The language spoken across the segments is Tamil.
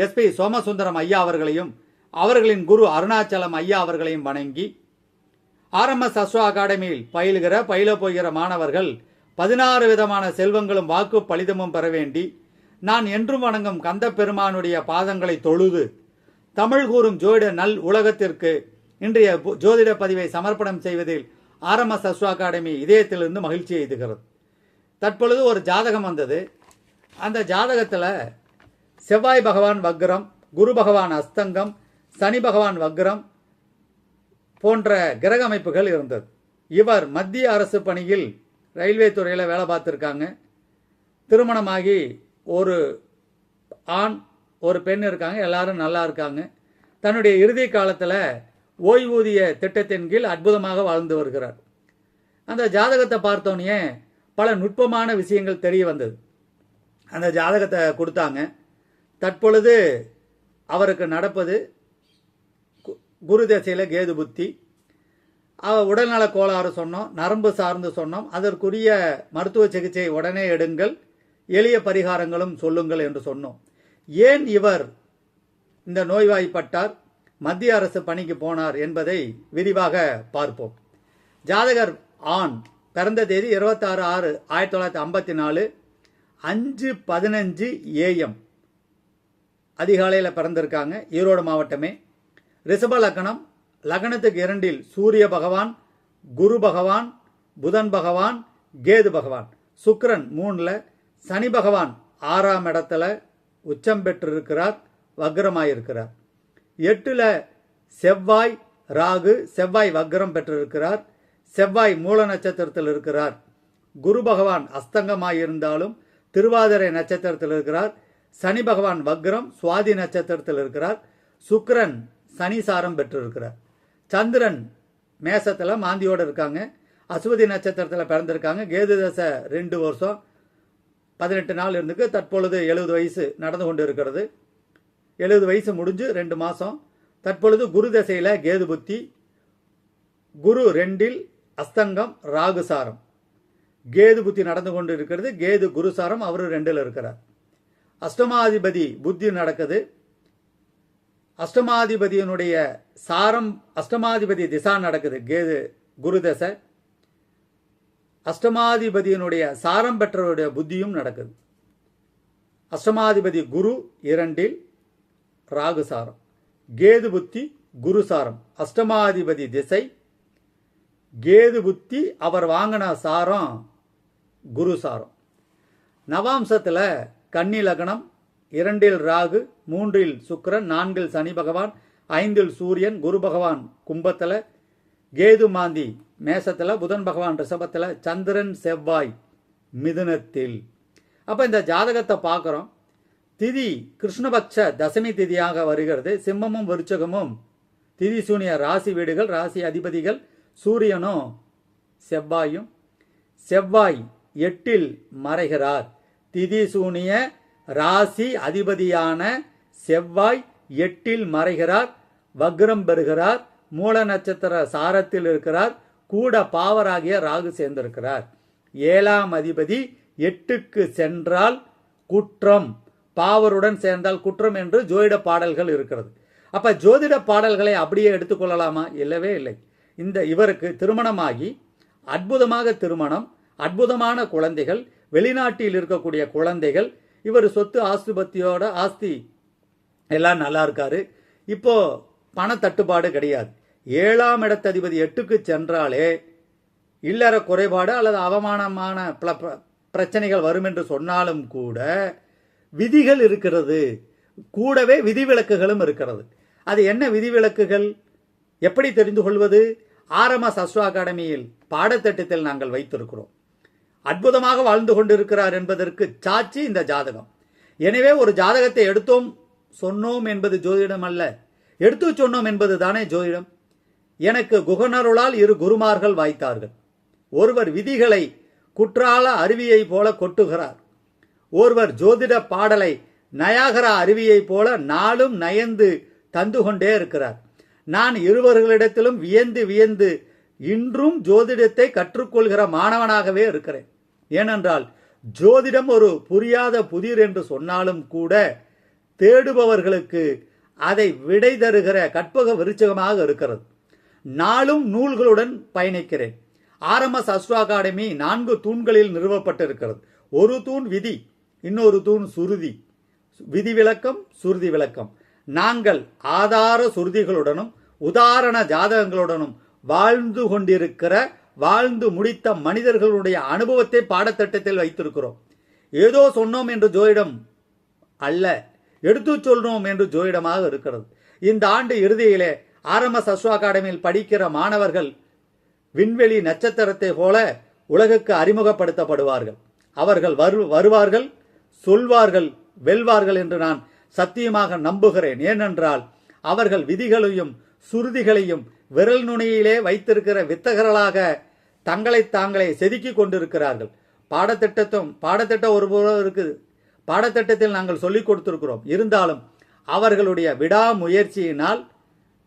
எஸ்பி சோமசுந்தரம் ஐயா அவர்களையும் அவர்களின் குரு அருணாச்சலம் ஐயா அவர்களையும் வணங்கி ஆர்எம்எஸ் அஸ்வா அகாடமியில் பயில்கிற பயில போகிற மாணவர்கள் பதினாறு விதமான செல்வங்களும் வாக்கு பலிதமும் பெற வேண்டி நான் என்றும் வணங்கும் கந்த பெருமானுடைய பாதங்களை தொழுது தமிழ் கூறும் ஜோதிட நல் உலகத்திற்கு இன்றைய ஜோதிட பதிவை சமர்ப்பணம் செய்வதில் ஆர்எம்எஸ் அஸ்வா அகாடமி இதயத்திலிருந்து மகிழ்ச்சி எய்துகிறது. தற்பொழுது ஒரு ஜாதகம் வந்தது. அந்த ஜாதகத்தில் செவ்வாய் பகவான் வக்ரம் குரு பகவான் அஸ்தங்கம் சனி பகவான் வக்ரம் போன்ற கிரக அமைப்புகள் இருந்தது. இவர் மத்திய அரசு பணியில் ரயில்வே துறையில் வேலை பார்த்துருக்காங்க. திருமணமாகி ஒரு ஆண் ஒரு பெண் இருக்காங்க. எல்லாரும் நல்லா இருக்காங்க. தன்னுடைய இறுதி காலத்தில் ஓய்வூதிய திட்டத்தின் கீழ் அற்புதமாக வாழ்ந்து வருகிறார். அந்த ஜாதகத்தை பார்த்தோன்னே பல நுட்பமான விஷயங்கள் தெரிய வந்தது. அந்த ஜாதகத்தை கொடுத்தாங்க. தற்பொழுது அவருக்கு நடப்பது கு- குரு தசையில் கேது புத்தி. உடல்நல கோளாறு சொன்னோம் நரம்பு சார்ந்து சொன்னோம். அதற்குரிய மருத்துவ சிகிச்சை உடனே எடுங்கள் எளிய பரிகாரங்களும் சொல்லுங்கள் என்று சொன்னோம். ஏன் இவர் இந்த நோய்வாய்ப்பட்டார்? மத்திய அரசு பணிக்கு போனார் என்பதை விரிவாக பார்ப்போம். ஜாதகர் ஆண் பிறந்த தேதி இருபத்தாறு ஆறு ஆயிரத்தி தொள்ளாயிரத்தி ஐம்பத்தி நாலு அஞ்சு பதினஞ்சு ஏஎம் அதிகாலையில் பிறந்திருக்காங்க. ஈரோடு மாவட்டமே. ரிஷப லக்னம் லக்னத்துக்கு இரண்டில் சூரிய பகவான் குரு பகவான் புதன் பகவான் கேது பகவான். சுக்ரன் மூணில் சனி பகவான் ஆறாம் இடத்துல உச்சம் பெற்றிருக்கிறார் வக்ரமாயிருக்கிறார். எட்டில் செவ்வாய் ராகு செவ்வாய் வக்ரம் பெற்றிருக்கிறார் செவ்வாய் மூல நட்சத்திரத்தில் இருக்கிறார். குரு பகவான் அஸ்தங்கமாயிருந்தாலும் திருவாதிரை நட்சத்திரத்தில் இருக்கிறார் சனி பகவான் வக்ரம் சுவாதி நட்சத்திரத்தில் இருக்கிறார். சுக்கரன் சனி சாரம் பெற்றிருக்கிறார். சந்திரன் மேசத்தில் மாந்தியோடு இருக்காங்க. அஸ்வதி நட்சத்திரத்தில் பிறந்திருக்காங்க. கேது தசை ரெண்டு வருஷம் பதினெட்டு நாள் இருந்துக்கு தற்பொழுது எழுபது வயசு நடந்து கொண்டு இருக்கிறது எழுபது வயசு முடிஞ்சு ரெண்டு மாதம் தற்பொழுது குரு தசையில் கேது புத்தி குரு ரெண்டில் அஸ்தங்கம் ராகுசாரம் கேது புத்தி நடந்து கொண்டு இருக்கிறது கேது குருசாரம் அவர் ரெண்டில் இருக்கிறார். அஷ்டமாதிபதி புத்தி நடக்குது. அஷ்டமாதிபதியினுடைய சாரம் அஷ்டமாதிபதி திசா நடக்குது. கேது குரு தசை. அஷ்டமாதிபதியினுடைய சாரம் பெற்றவருடைய புத்தியும் நடக்குது. அஷ்டமாதிபதி குரு இரண்டில் ராகு சாரம். கேது புத்தி குருசாரம் அஷ்டமாதிபதி திசை. கேது புத்தி அவர் வாங்கின சாரம் குருசாரம் நவாம்சத்தில் கன்னி லக்னம் இரண்டில் ராகு மூன்றில் சுக்கரன் நான்கில் சனி பகவான் ஐந்தில் சூரியன் குரு பகவான் கும்பத்தில் கேது மாந்தி மேசத்தில் புதன் பகவான் ரிஷபத்தில் சந்திரன் செவ்வாய் மிதுனத்தில். அப்போ இந்த ஜாதகத்தை பார்க்குறோம். திதி கிருஷ்ணபக்ஷ தசமி திதியாக வருகிறது. சிம்மமும் விருச்சகமும் திதி சூனிய ராசி வீடுகள் ராசி அதிபதிகள் சூரியனும் செவ்வாயும் செவ்வாய் எட்டில் மறைகிறார். திதி சூனிய ராசி அதிபதியான செவ்வாய் எட்டில் மறைகிறார் வக்ரம் பெறுகிறார் மூல நட்சத்திர சாரத்தில் இருக்கிறார் கூட பாவராகிய ராகு சேர்ந்திருக்கிறார். ஏழாம் அதிபதி எட்டுக்கு சென்றால் குற்றம். பாவருடன் சேர்ந்தால் குற்றம் என்று ஜோதிட பாடல்கள் இருக்கிறது. அப்ப ஜோதிட பாடல்களை அப்படியே எடுத்துக்கொள்ளலாமா இல்லவே இல்லை. இந்த இவருக்கு திருமணமாகி அற்புதமாக திருமணம் அற்புதமான குழந்தைகள் வெளிநாட்டில் இருக்கக்கூடிய குழந்தைகள் இவர் சொத்து ஆஸ்திபத்தியோட ஆஸ்தி எல்லாம் நல்லா இருக்காரு. இப்போ பண தட்டுப்பாடு கிடையாது. ஏழாம் இடத்ததிபதி எட்டுக்கு சென்றாலே இல்லற குறைபாடு அல்லது அவமானமான பிரச்சனைகள் வரும் என்று சொன்னாலும் கூட விதிகள் இருக்கிறது. கூடவே விதிவிலக்குகளும் இருக்கிறது. அது என்ன விதிவிலக்குகள்? எப்படி தெரிந்து கொள்வது? ஆர்எம்எஸ் அஸ்வா அகாடமியில் பாடத்திட்டத்தில் நாங்கள் வைத்திருக்கிறோம். அற்புதமாக வாழ்ந்து கொண்டிருக்கிறார் என்பதற்கு சாட்சி இந்த ஜாதகம். எனவே ஒரு ஜாதகத்தை எடுத்தோம் சொன்னோம் என்பது ஜோதிடம் அல்ல. எடுத்து சொன்னோம் என்பது தானே ஜோதிடம். எனக்கு குகனருளால் இரு குருமார்கள் வாய்த்தார்கள். ஒருவர் விதிகளை குற்றால அருவியை போல கொட்டுகிறார். ஒருவர் ஜோதிட பாடலை நயாகரா அருவியைப் போல நாளும் நயந்து தந்து கொண்டே இருக்கிறார். நான் இருவர்களிடத்திலும் வியந்து வியந்து இன்றும் ஜோதிடத்தை கற்றுக்கொள்கிற மாணவனாகவே இருக்கிறேன். ஏனென்றால் ஜோதிடம் ஒரு புரியாத புதிர் என்று சொன்னாலும் கூட தேடுபவர்களுக்கு அதை விடை தருகிற கற்பக விருச்சகமாக இருக்கிறது. நாளும் நூல்களுடன் பயணிக்கிறேன். ஆர்எம்எஸ் அஸ்ட்ரோ அகாடமி நான்கு தூண்களில் நிறுவப்பட்டிருக்கிறது. ஒரு தூண் விதி இன்னொரு தூண் சுருதி. விதி விளக்கம் சுருதி விளக்கம் நாங்கள் ஆதார சுருதிகளுடனும் உதாரண ஜாதகங்களுடனும் வாழ்ந்து கொண்டிருக்கிற வாழ்ந்து முடித்த மனிதர்களுடைய அனுபவத்தை பாடத்திட்டத்தில் வைத்திருக்கிறோம். ஏதோ சொன்னோம் என்று ஜோயிடம் அல்ல எடுத்து சொல்றோம் என்று ஜோயிடமாக இருக்கிறது. இந்த ஆண்டு இறுதியிலே ஆர்எம்எஸ் அஸ்வா அகாடமியில் படிக்கிற மாணவர்கள் விண்வெளி நட்சத்திரத்தை போல உலகுக்கு அறிமுகப்படுத்தப்படுவார்கள். அவர்கள் வரு வருவார்கள் சொல்வார்கள் வெல்வார்கள் என்று நான் சத்தியமாக நம்புகிறேன். ஏனென்றால் அவர்கள் விதிகளையும் சுருதிகளையும் விரல் நுனியிலே வைத்திருக்கிற வித்தகர்களாக தங்களை தாங்களே செதுக்கி கொண்டிருக்கிறார்கள். பாடத்திட்டத்தும் பாடத்திட்டம் ஒருபுறம் இருக்குது. பாடத்திட்டத்தில் நாங்கள் சொல்லிக் கொடுத்திருக்கிறோம். இருந்தாலும் அவர்களுடைய விடாமுயற்சியினால்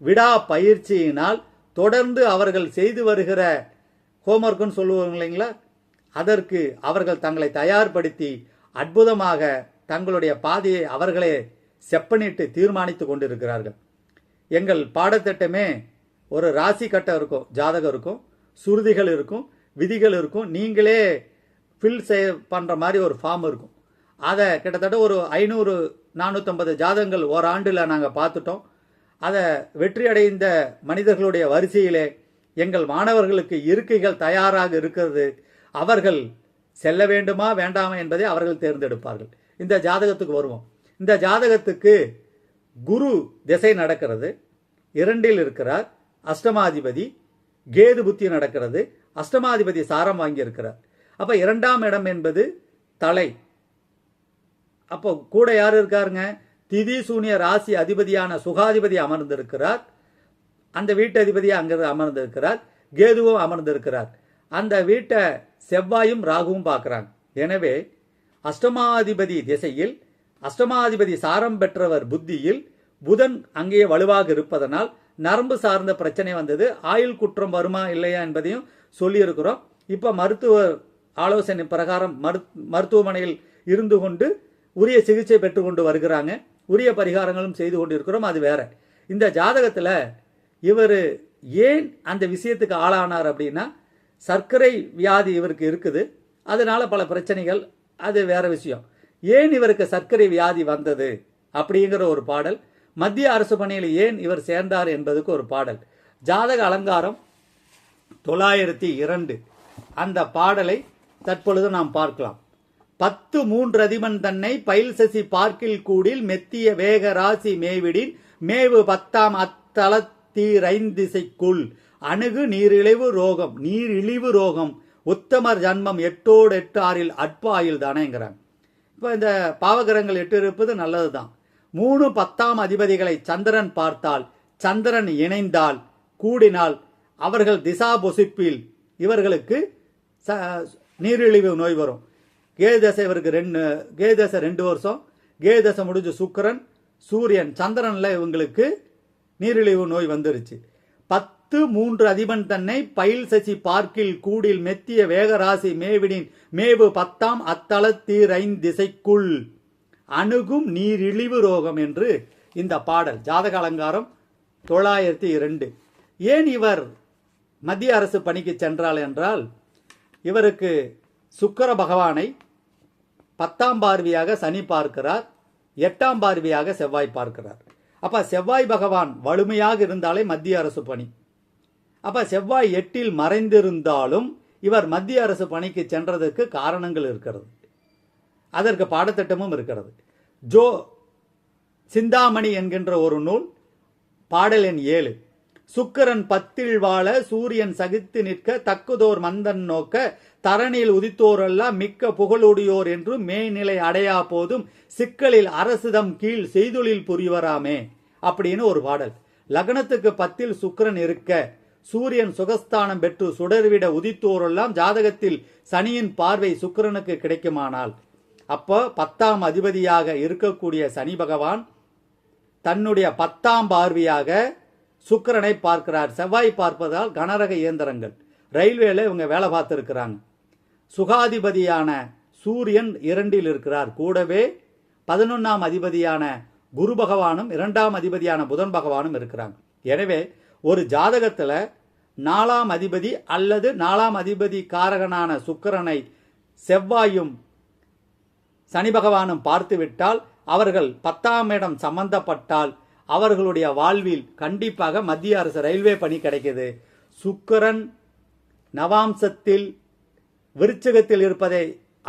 விடா பயிற்சியினால் தொடர்ந்து அவர்கள் செய்து வருகிற ஹோம்ஒர்க்குன்னு சொல்லுவாங்க இல்லைங்களா? அதற்கு அவர்கள் தங்களை தயார்படுத்தி அற்புதமாக தங்களுடைய பாதையை அவர்களே செப்பனிட்டு தீர்மானித்து கொண்டிருக்கிறார்கள். எங்கள் பாடத்திட்டமே ஒரு ராசி கட்டம் இருக்கும் ஜாதகம் இருக்கும். சுருதிகள் இருக்கும் விதிகள் இருக்கும். நீங்களே ஃபில் செய் பண்ணுற மாதிரி ஒரு ஃபார்ம் இருக்கும். அதை கிட்டத்தட்ட ஒரு ஐநூறு நானூற்றம்பது ஜாதகங்கள் ஓராண்டில் நாங்கள் பார்த்துட்டோம். அதை வெற்றி அடைந்த மனிதர்களுடைய வரிசையிலே எங்கள் மாணவர்களுக்கு இருக்கைகள் தயாராக இருக்கிறது. அவர்கள் செல்ல வேண்டுமா வேண்டாமா என்பதை அவர்கள் தேர்ந்தெடுப்பார்கள். இந்த ஜாதகத்துக்கு வருவோம். இந்த ஜாதகத்துக்கு குரு திசை நடக்கிறது. இரண்டில் இருக்கிறார் அஷ்டமாதிபதி கேது புத்தி நடக்கிறது. அஷ்டமாதிபதி சாரம் வாங்கியிருக்கிறார். அப்போ இரண்டாம் இடம் என்பது தலை. அப்போ கூட யார் இருக்காருங்க? திதி சூனிய ராசி அதிபதியான சுகாதிபதி அமர்ந்திருக்கிறார். அந்த வீட்டு அதிபதியை அங்கே அமர்ந்திருக்கிறார். கேதுவும் அமர்ந்திருக்கிறார். அந்த வீட்டை செவ்வாயும் ராகுவும் பார்க்குறாங்க. எனவே அஷ்டமாதிபதி திசையில் அஷ்டமாதிபதி சாரம் பெற்றவர் புத்தியில் புதன் அங்கே வலுவாக இருப்பதனால் நரம்பு சார்ந்த பிரச்சனை வந்தது. ஆயுள் குற்றம் வருமா இல்லையா என்பதையும் சொல்லியிருக்கிறோம். இப்ப மருத்துவர் ஆலோசனை பிரகாரம் மருத்- மருத்துவமனையில் இருந்து கொண்டு உரிய சிகிச்சை பெற்றுக்கொண்டு வருகிறாங்க. உரிய பரிகாரங்களும் செய்து கொண்டிருக்கிறோம். அது வேற. இந்த ஜாதகத்துல இவர் ஏன் அந்த விஷயத்துக்கு ஆளானார் அப்படின்னா சர்க்கரை வியாதி இவருக்கு இருக்குது. அதனால பல பிரச்சனைகள் அது வேற விஷயம். ஏன் இவருக்கு சர்க்கரை வியாதி வந்தது அப்படிங்கிற ஒரு பாடல். மத்திய அரசு பணியில் ஏன் இவர் சேர்ந்தார் என்பதுக்கு ஒரு பாடல். ஜாதக அலங்காரம் தொள்ளாயிரத்தி இரண்டு. அந்த பாடலை தற்பொழுது நாம் பார்க்கலாம். பத்து மூன்று அதிபன் தன்னை பயில் சசி பார்க்கில் கூடில் மெத்திய வேக ராசி மேவிடின் மேவு பத்தாம் அத்தளத்தீரைந்திசைக்குள் அணுகு நீரிழிவு ரோகம் நீரிழிவு ரோகம். உத்தமர் ஜன்மம் எட்டோடு எட்டு ஆறில் அட்பாயில் தானேங்கிறாங்க இப்போ இந்த பாவகிரகங்கள் எட்டு இருப்பது நல்லதுதான். மூணு பத்தாம் அதிபதிகளை சந்திரன் பார்த்தால் சந்திரன் இணைந்தால் கூடினால் அவர்கள் திசா பொசிப்பில் இவர்களுக்கு ச- நீரிழிவு நோய் வரும். கேதசை இவருக்கு ரெண்டு கேதசை ரெண்டு வருஷம் கேதசை முடிஞ்சு சுக்கரன் சூரியன் சந்திரனில் இவங்களுக்கு நீரிழிவு நோய் வந்துருச்சு. பத்து மூன்று அதிபன் தன்னை பயில் சசி பார்க்கில் கூடில் மெத்திய வேகராசி மேவிடின் மேவு பத்தாம் அத்தளத்தீரைந்திசைக்குள் திசைக்குள். அணுகும் நீரிழிவு ரோகம் என்று இந்த பாடல் ஜாதக அலங்காரம் தொள்ளாயிரத்தி இரண்டு. ஏன் இவர் மத்திய அரசு பணிக்கு சென்றால் என்றால் இவருக்கு சுக்கர பகவானை பத்தாம் பார்வையாக சனி பார்க்கிறார் எட்டாம் பார்வையாக செவ்வாய் பார்க்கிறார். அப்போ செவ்வாய் பகவான் வலிமையாக இருந்தாலே மத்திய அரசு பணி. அப்போ செவ்வாய் எட்டில் மறைந்திருந்தாலும் இவர் மத்திய அரசு பணிக்கு சென்றதற்கு காரணங்கள் இருக்கிறது. அதற்கு பாடத்திட்டமும் இருக்கிறது. ஜோ சிந்தாமணி என்கின்ற ஒரு நூல் பாடல் எண் ஏழு. சுக்கிரன் பத்தில் வாழ சூரியன் சகித்து நிற்க தக்குதோர் மந்தன் நோக்க தரணியில் உதித்தோரெல்லாம் மிக்க புகழுடையோர் என்று மேய்நிலை அடையா போதும் சிக்கலில் அரசுதம் கீழ் செய்தொழில் புரிவராமே அப்படின்னு ஒரு பாடல். லக்னத்துக்கு பத்தில் சுக்கிரன் இருக்க சூரியன் சுகஸ்தானம் பெற்று சுடர்விட உதித்தோரெல்லாம் ஜாதகத்தில் சனியின் பார்வை சுக்கிரனுக்கு கிடைக்குமானால் அப்போ பத்தாம் அதிபதியாக இருக்கக்கூடிய சனி பகவான் தன்னுடைய பத்தாம் பார்வையாக சுக்கிரனை பார்க்கிறார். செவ்வாய் பார்ப்பதால் கனரக இயந்திரங்கள். ரயில்வேல இவங்க வேலை பார்த்துருக்கிறாங்க. சுகாதிபதியான சூரியன் இரண்டில் இருக்கிறார். கூடவே பதினொன்னாம் அதிபதியான குரு பகவானும் இரண்டாம் அதிபதியான புதன் பகவானும் இருக்கிறாங்க. எனவே ஒரு ஜாதகத்தில் நாலாம் அதிபதி அல்லது நாலாம் அதிபதி காரகனான சுக்கரனை செவ்வாயும் சனி பகவானும் பார்த்துவிட்டால் அவர்கள் பத்தாம் இடம் சம்பந்தப்பட்டால் அவர்களுடைய வாழ்வில் கண்டிப்பாக மத்திய அரசு ரயில்வே பணி கிடைக்குது. சுக்கிரன் நவாம்சத்தில் விருச்சகத்தில் இருப்பதை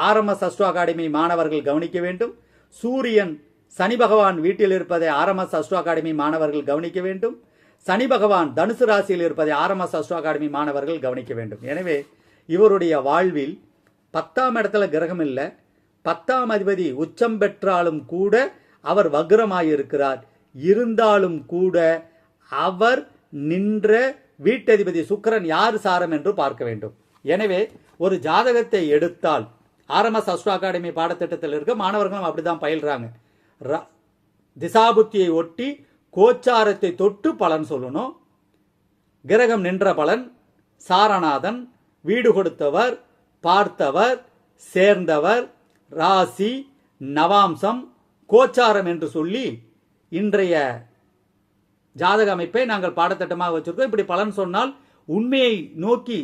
ஆர்எம்எஸ் அஸ்ட்ரோ அகாடமி மாணவர்கள் கவனிக்க வேண்டும். சூரியன் சனி பகவான் வீட்டில் இருப்பதை ஆர்எம்எஸ் அஸ்ட்ரோ அகாடமி மாணவர்கள் கவனிக்க வேண்டும். சனி பகவான் தனுசு ராசியில் இருப்பதை ஆர்எம்எஸ் அஸ்ட்ரோ அகாடமி மாணவர்கள் கவனிக்க வேண்டும். எனவே இவருடைய வாழ்வில் பத்தாம் இடத்துல கிரகம் இல்லை. பத்தாம் அதிபதி உச்சம் பெற்றாலும் கூட அவர் வக்ரமாயிருக்கிறார். இருந்தாலும் கூட அவர் நின்ற வீட்டதிபதி சுக்கிரன் யார் சாரம் என்று பார்க்க வேண்டும். எனவே ஒரு ஜாதகத்தை எடுத்தால் ஆர்எம்எஸ் அஸ்ட்ரோ அகாடமி பாடத்திட்டத்தில் இருக்க மாணவர்களும் அப்படிதான் பயில்றாங்க. ர- திசாபுத்தியை ஒட்டி கோச்சாரத்தை தொட்டு பலன் சொல்லணும். கிரகம் நின்ற பலன் சாரநாதன் வீடு கொடுத்தவர் பார்த்தவர் சேர்ந்தவர் ராசி நவாம்சம் கோச்சாரம் என்று சொல்லி இன்றைய ஜாதக அமைப்பை நாங்கள் பாடத்திட்டமாக வச்சிருக்கோம். இப்படி பலன் சொன்னால் உண்மையை நோக்கி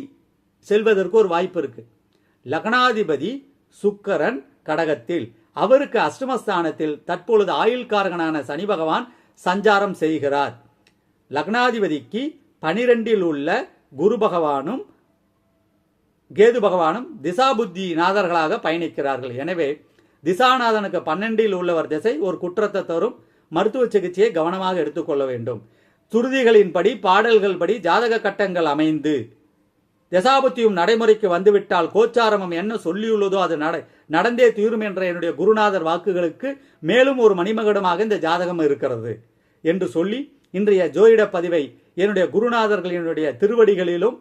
செல்வதற்கு ஒரு வாய்ப்பு இருக்கு. லக்னாதிபதி சுக்கரன் கடகத்தில். அவருக்கு அஷ்டமஸ்தானத்தில் தற்பொழுது ஆயுள்காரகனான சனி பகவான் சஞ்சாரம் செய்கிறார். லக்னாதிபதிக்கு பனிரெண்டில் உள்ள குரு பகவானும் கேது பகவானும் திசாபுத்தி நாதர்களாக பயணிக்கிறார்கள். எனவே திசாநாதனுக்கு பன்னெண்டில் உள்ளவர் திசை ஒரு குற்றத்தை தரும் மருத்துவ சிகிச்சையை கவனமாக எடுத்துக்கொள்ள வேண்டும். சுருதிகளின்படி பாடல்கள் படி ஜாதக கட்டங்கள் அமைந்து தசாபுத்தியும் நடைமுறைக்கு வந்துவிட்டால் கோச்சாரமும் என்ன சொல்லியுள்ளதோ அது நட நடந்தே தீரும் என்ற என்னுடைய குருநாதர் வாக்குகளுக்கு மேலும் ஒரு மணிமகுடமாக இந்த ஜாதகம் இருக்கிறது என்று சொல்லி இன்றைய ஜோதிட பதிவை என்னுடைய குருநாதர்கள் என்னுடைய திருவடிகளிலும்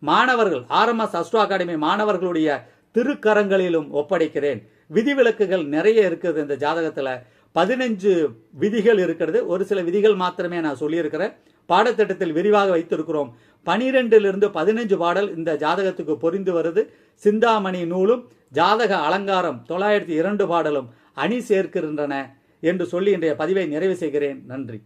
மாணவர்கள் ஆர்எம்எஸ் அஸ்ட்ரோ அகாடமி மாணவர்களுடைய திருக்கரங்களிலும் ஒப்படைக்கிறேன். விதிவிலக்குகள் நிறைய இருக்குது இந்த ஜாதகத்தில். பதினஞ்சு விதிகள் இருக்கிறது. ஒரு சில விதிகள் மாத்திரமே நான் சொல்லியிருக்கிறேன். பாடத்திட்டத்தில் விரிவாக வைத்திருக்கிறோம். பனிரெண்டிலிருந்து பதினஞ்சு பாடல் இந்த ஜாதகத்துக்கு பொரிந்து வருது. சிந்தாமணி நூலும் ஜாதக அலங்காரம் தொள்ளாயிரத்தி இரண்டு பாடலும் அணி சேர்க்கின்றன என்று சொல்லி இன்றைய பதிவை நிறைவு செய்கிறேன். நன்றி.